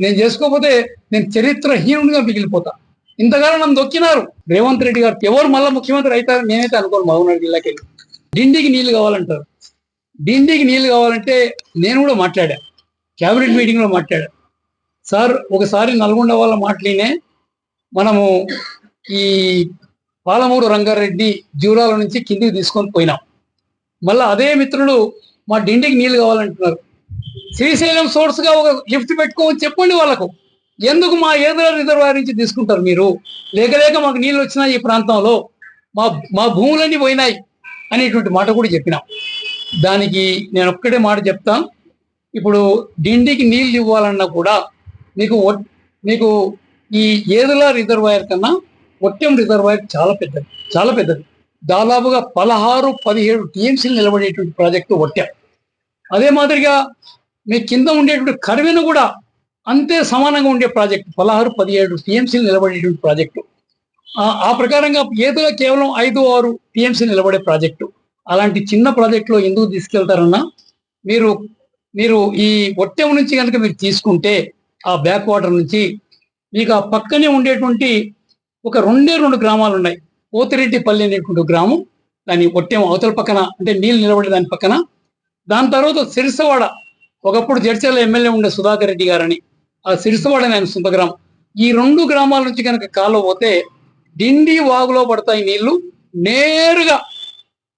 నేను చేసుకోకపోతే నేను చరిత్రహీనుడిగా మిగిలిపోతా. ఇంతకాలం నన్ను దొక్కినారు. రేవంత్ రెడ్డి గారు ఎవరు మళ్ళీ ముఖ్యమంత్రి అవుతారు? నేనైతే అనుకోను మహబూబ్నగర్ జిల్లాకి వెళ్ళి. డిండికి నీళ్ళు కావాలంటారు. డిండికి నీళ్ళు కావాలంటే నేను కూడా మాట్లాడా. క్యాబినెట్ మీటింగ్లో మాట్లాడా. సార్ ఒకసారి నల్గొండ వాళ్ళ మాటలినే మనము ఈ పాలమూరు రంగారెడ్డి జూరాల నుంచి కిందికి తీసుకొని పోయినాం. మళ్ళీ అదే మిత్రులు మా డిండికి నీళ్ళు కావాలంటున్నారు. శ్రీశైలం సోర్స్గా ఒక లిఫ్ట్ పెట్టుకోమని చెప్పండి వాళ్ళకు. ఎందుకు మా ఏదో రిజర్వాయర్ నుంచి తీసుకుంటారు మీరు? లేక లేక మాకు నీళ్ళు వచ్చినాయి ఈ ప్రాంతంలో. మా మా భూములన్నీ పోయినాయి అనేటువంటి మాట కూడా చెప్పినాం. దానికి నేను ఒక్కటే మాట చెప్తాను ఇప్పుడు డిండికి నీళ్ళు ఇవ్వాలన్నా కూడా మీకు మీకు ఈ ఏదుల రిజర్వాయర్ కన్నా ఒట్టెం రిజర్వాయర్ చాలా పెద్దది చాలా పెద్దది. దాదాపుగా పదహారు పదిహేడు టీఎంసీలు నిలబడేటువంటి ప్రాజెక్టు ఒట్టెం అదే మాదిరిగా మీ కింద ఉండేటువంటి కరువును కూడా అంతే సమానంగా ఉండే ప్రాజెక్టు. పదహారు పదిహేడు టీఎంసీలు నిలబడేటువంటి ప్రాజెక్టు. ఆ- ఆ ప్రకారంగా ఏదో కేవలం ఐదు ఆరు టీఎంసీ నిలబడే ప్రాజెక్టు. అలాంటి చిన్న ప్రాజెక్టులో ఎందుకు తీసుకెళ్తారన్నా మీరు మీరు ఈ ఒట్టెం నుంచి కనుక మీరు తీసుకుంటే ఆ బ్యాక్ వాటర్ నుంచి మీకు ఆ పక్కనే ఉండేటువంటి ఒక రెండే రెండు గ్రామాలు ఉన్నాయి. పోతిరెడ్డిపల్లి అనేటువంటి గ్రామం దాని ఒట్టెం అవతల పక్కన అంటే నీళ్ళు నిలబడే దాని పక్కన. దాని తర్వాత సిరిసవాడ ఒకప్పుడు జడ్చర్ల ఎమ్మెల్యే ఉండే సుధాకర్ రెడ్డి గారని ఆ సిరిసవాడని ఆయన సొంత గ్రామం ఈ రెండు గ్రామాల నుంచి కనుక కాలువ పోతే డిండి వాగులో పడతాయి నీళ్ళు నేరుగా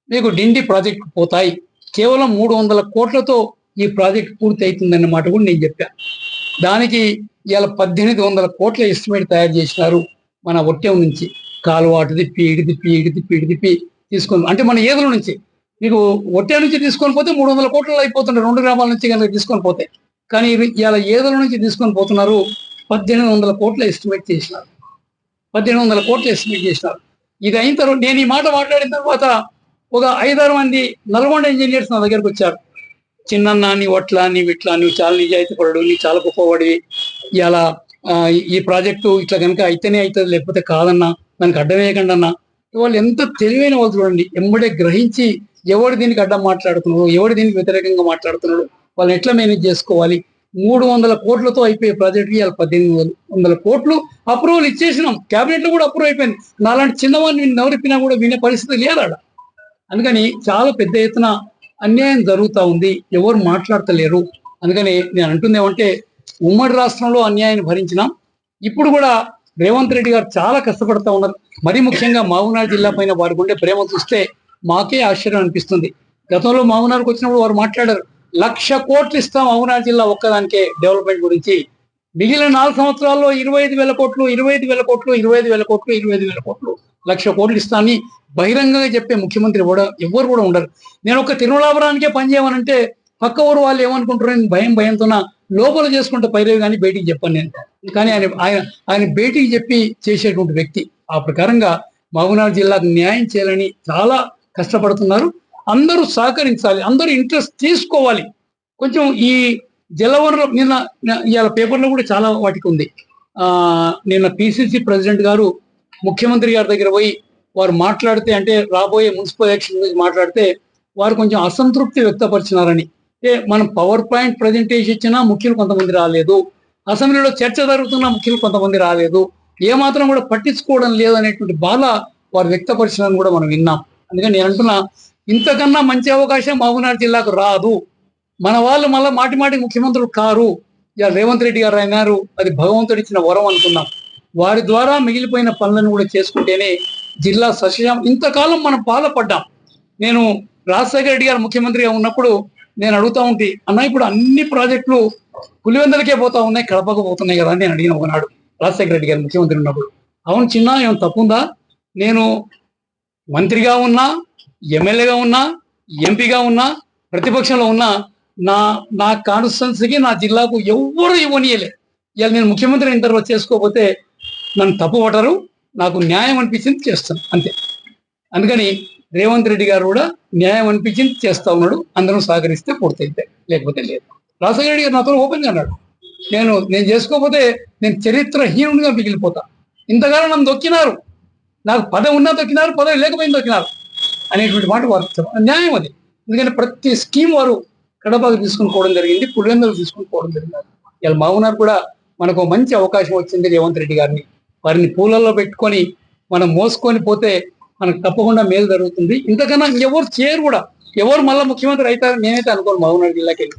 మీకు డిండి ప్రాజెక్ట్ పోతాయి. కేవలం మూడు వందల కోట్లతో ఈ ప్రాజెక్ట్ పూర్తి అవుతుందన్న మాట కూడా నేను చెప్పాను దానికి ఇవాళ పద్దెనిమిది వందల కోట్ల ఎస్టిమేట్ తయారు చేసినారు మన ఒట్టెం నుంచి. కాలువాటిది పీడిది పీడిది ఇటు తిప్పి అంటే మన ఏదుల నుంచి? మీకు ఒట్టే నుంచి తీసుకొని పోతే మూడు వందల కోట్లలో అయిపోతుండే రెండు గ్రామాల నుంచి కనుక తీసుకొని పోతే. కానీ ఇలా ఏదల నుంచి తీసుకొని పోతున్నారు పద్దెనిమిది వందల కోట్ల ఎస్టిమేట్ చేసినారు. పద్దెనిమిది వందల కోట్లు ఎస్టిమేట్ చేసినారు. ఇది అయిన తర్వాత నేను ఈ మాట మాట్లాడిన తర్వాత ఒక ఐదారు మంది నల్గొండ ఇంజనీర్స్ నా దగ్గరకు వచ్చారు. చిన్నన్న నీ ఒట్ల నీ విట్ల నువ్వు చాలా నిజాయితీపడు నీ చాలా గొప్పవాడివి ఇలా ఈ ప్రాజెక్టు ఇట్లా కనుక అయితేనే అవుతుంది లేకపోతే కాదన్నా దానికి అడ్డమేయకండి అన్న వాళ్ళు ఎంత తెలివైన వాళ్ళు చూడండి ఎంబడే గ్రహించి ఎవడు దీనికి అడ్డం మాట్లాడుతున్నాడు? ఎవడు దీనికి వ్యతిరేకంగా మాట్లాడుతున్నాడు? వాళ్ళని ఎట్లా మేనేజ్ చేసుకోవాలి? మూడు వందల కోట్లతో అయిపోయే ప్రాజెక్ట్కి ఇవాళ పద్దెనిమిది వందల. వందల కోట్లు అప్రూవల్ ఇచ్చేసినాం. క్యాబినెట్లో కూడా అప్రూవ్ అయిపోయింది నాలాంటి చిన్నవాడిని నవరిపినా కూడా వినే పరిస్థితి లేదాడ అందుకని చాలా పెద్ద ఎత్తున అన్యాయం జరుగుతా ఉంది. ఎవరు మాట్లాడతలేరు. అందుకని నేను అంటుందేమంటే ఉమ్మడి రాష్ట్రంలో అన్యాయాన్ని భరించినాం. ఇప్పుడు కూడా రేవంత్ రెడ్డి గారు చాలా కష్టపడుతూ ఉన్నారు. మరీ ముఖ్యంగా మహబూబ్నగర్ జిల్లా పైన వారికి ఉండే ప్రేమ చూస్తే మాకే ఆశ్చర్యం అనిపిస్తుంది. గతంలో మహబూబ్నగర్కి వచ్చినప్పుడు వారు మాట్లాడారు లక్ష కోట్లు ఇస్తాం మహబూబ్నగర్ జిల్లా ఒక్కదానికే డెవలప్మెంట్ గురించి. మిగిలిన నాలుగు సంవత్సరాల్లో ఇరవై ఐదు వేల కోట్లు ఇరవై ఐదు వేల కోట్లు ఇరవై ఐదు వేల కోట్లు ఇరవై ఐదు వేల కోట్లు లక్ష కోట్లు ఇస్తామని బహిరంగంగా చెప్పే ముఖ్యమంత్రి కూడా ఎవ్వరు కూడా ఉండరు. నేను ఒక తిరుమలాపురానికే పనిచేయమనంటే పక్క ఊరు వాళ్ళు ఏమనుకుంటారని భయం భయంతో లోపల చేసుకుంటే పైరేవి కానీ బయటికి చెప్పాను నేను. కానీ ఆయన ఆయన ఆయన బయటికి చెప్పి చేసేటువంటి వ్యక్తి. ఆ ప్రకారంగా మహబూబ్నగర్ జిల్లాకు న్యాయం చేయాలని చాలా కష్టపడుతున్నారు. అందరూ సహకరించాలి. అందరూ ఇంట్రెస్ట్ తీసుకోవాలి. కొంచెం ఈ జలవనరు నిన్న ఇవాళ పేపర్లో కూడా చాలా వాటికి ఉంది. నిన్న పిసిసి ప్రెసిడెంట్ గారు ముఖ్యమంత్రి గారి దగ్గర పోయి వారు మాట్లాడితే అంటే రాబోయే మున్సిపల్ ఎలక్షన్ గురించి మాట్లాడితే వారు కొంచెం అసంతృప్తి వ్యక్తపరిచినారని. అంటే మనం పవర్ పాయింట్ ప్రజెంటేషన్ ఇచ్చినా ముఖ్యులు కొంతమంది రాలేదు. అసెంబ్లీలో చర్చ జరుగుతున్నా ముఖ్యులు కొంతమంది రాలేదు. ఏ మాత్రం కూడా పట్టించుకోవడం లేదు అనేటువంటి బాధ వారు వ్యక్తపరిచినారని కూడా మనం విన్నాం. అందుకని నేను అంటున్నా ఇంతకన్నా మంచి అవకాశం మహబూబ్నగర్ జిల్లాకు రాదు. మన వాళ్ళు మళ్ళీ మాటి మాటికి ముఖ్యమంత్రులు కారు. ఇలా రేవంత్ రెడ్డి గారు అయినారు అది భగవంతుడు ఇచ్చిన వరం అనుకున్నాం వారి ద్వారా మిగిలిపోయిన పనులను కూడా చేసుకుంటేనే జిల్లా సశ్యం ఇంతకాలం మనం బాధపడ్డాం. నేను రాజశేఖర రెడ్డి గారు ముఖ్యమంత్రిగా ఉన్నప్పుడు నేను అడుగుతా ఉంటే అన్న ఇప్పుడు అన్ని ప్రాజెక్టులు పులివెందలకే పోతా ఉన్నాయి కడపకు పోతున్నాయి కదా అని నేను అడిగిన ఒకనాడు రాజశేఖర రెడ్డి గారు ముఖ్యమంత్రి ఉన్నప్పుడు. అవును చిన్న ఏమైనా తప్పుందా? నేను మంత్రిగా ఉన్నా ఎమ్మెల్యేగా ఉన్నా ఎంపీగా ఉన్నా ప్రతిపక్షంలో ఉన్నా నా నా కాన్స్టిట్యున్సీకి నా జిల్లాకు ఎవ్వరు ఇవ్వనీయలే. ఇవాళ నేను ముఖ్యమంత్రి ఇంటర్వ్యూ తర్వాత చేసుకోకపోతే నన్ను తప్పు పట్టరు నాకు న్యాయం అనిపించింది చేస్తాను అంతే. అందుకని రేవంత్ రెడ్డి గారు కూడా న్యాయం అనిపించింది చేస్తా ఉన్నాడు అందరం సహకరిస్తే పూర్తయితే లేకపోతే లేదు. రాజశేఖర రెడ్డి గారు నాతో ఓపెన్గా అన్నాడు నేను నేను చేసుకోకపోతే నేను చరిత్రహీనుడిగా మిగిలిపోతా. ఇంతకాలం నన్ను దొక్కినారు నాకు పదవి ఉన్నా దొక్కినారు పదవి లేకపోయినా దొక్కినారు అనేటువంటి మాట వారు న్యాయం అది. ఎందుకంటే ప్రతి స్కీమ్ వారు కడపకు తీసుకుని పోవడం జరిగింది పులివెందులు తీసుకుని పోవడం జరిగింది. ఇలా మామూనారు కూడా మనకు మంచి అవకాశం వచ్చింది రేవంత్ రెడ్డి గారిని. వారిని పూలల్లో పెట్టుకొని మనం మోసుకొని పోతే మనకు తప్పకుండా మేలు జరుగుతుంది. ఇంతకన్నా ఎవరు చేయరు కూడా. ఎవరు మళ్ళీ ముఖ్యమంత్రి అవుతారు నేనైతే అనుకోను మహబూబ్నగర్ జిల్లాకి వెళ్ళి